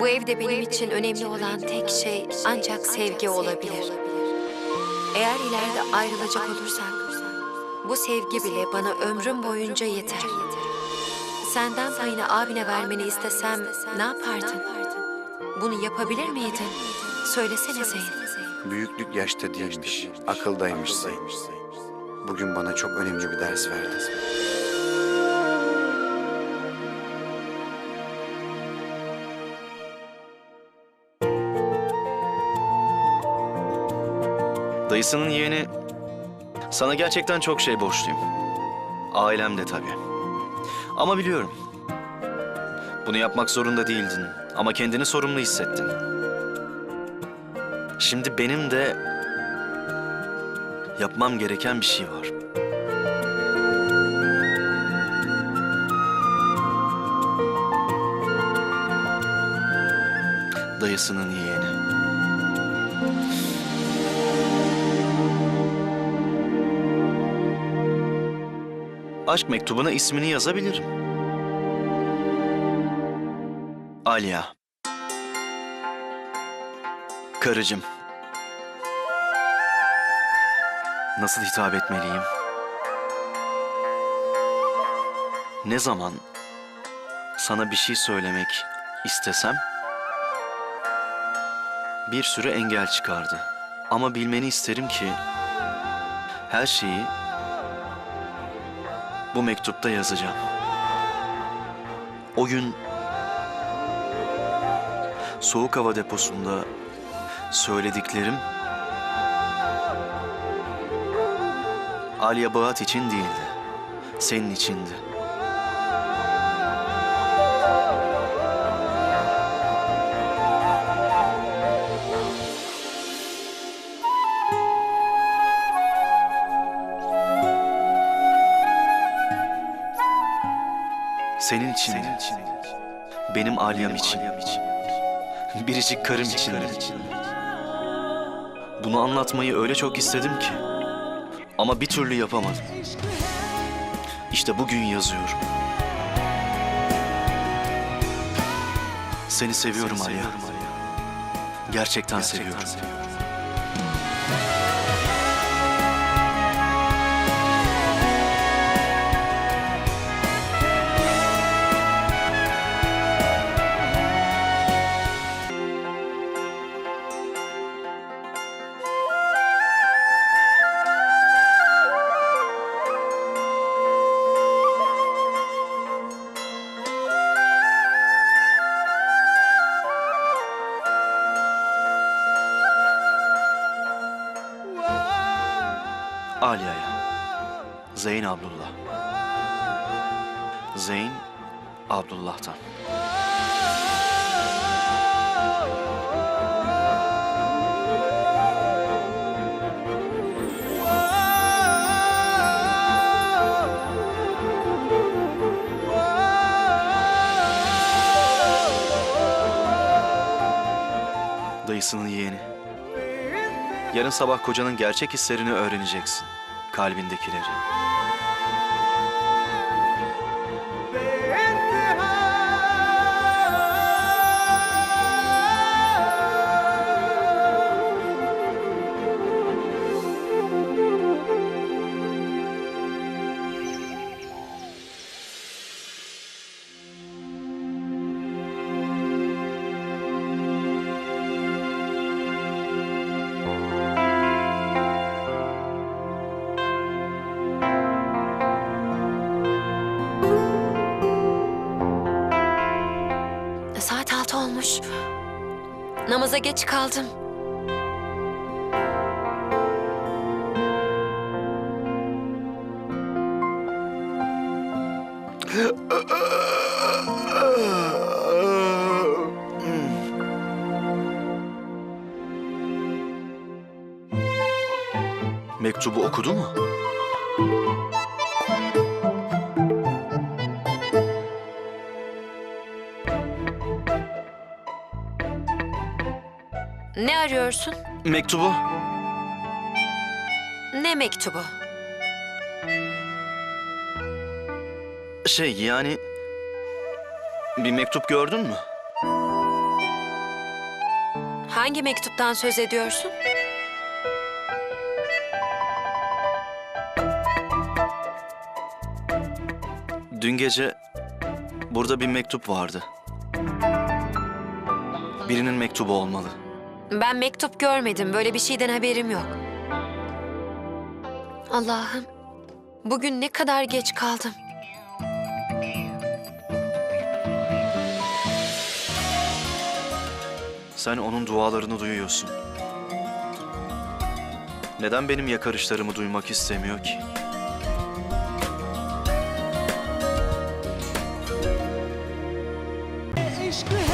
Bu evde benim için önemli olan tek şey ancak sevgi olabilir. Eğer ileride ayrılacak olursak, bu sevgi bile bana ömrüm boyunca yeter. Senden payını abine vermeni istesem ne yapardın? Bunu yapabilir miydin? Söylesene Zeyn. Büyüklük yaşta değilmiş, akıldaymış Zeyn. Bugün bana çok önemli bir ders verdi. Dayısının yeğeni sana gerçekten çok şey borçluyum. Ailem de tabii. Ama biliyorum. Bunu yapmak zorunda değildin ama kendini sorumlu hissettin. Şimdi benim de yapmam gereken bir şey var. Dayısının yeğeni. Aşk mektubuna ismini yazabilirim. Aliya. Karıcığım. Nasıl hitap etmeliyim? Ne zaman sana bir şey söylemek istesem bir sürü engel çıkardı. Ama bilmeni isterim ki her şeyi bu mektupta yazacağım. O gün soğuk hava deposunda söylediklerim Aliye Bağat için değildi. Senin içindi. Senin için, benim Aliyam için, biricik karım için. Bunu anlatmayı öyle çok istedim ki. Ama bir türlü yapamadım. İşte bugün yazıyorum. Seni seviyorum Aliya. Gerçekten seviyorum. Aliya'ya. Zeyn Abdullah. Zeyn Abdullah'tan. Dayısının yeğeni. Yarın sabah kocanın gerçek hislerini öğreneceksin. Kalbindekileri. Olmuş. Namaza geç kaldım. Mektubu okudu mu? Ne arıyorsun? Mektubu. Ne mektubu? Şey yani... Bir mektup gördün mü? Hangi mektuptan söz ediyorsun? Dün gece burada bir mektup vardı. Birinin mektubu olmalı. Ben mektup görmedim. Böyle bir şeyden haberim yok. Allah'ım. Bugün ne kadar geç kaldım. Sen onun dualarını duyuyorsun. Neden benim yakarışlarımı duymak istemiyor ki? Eşkı.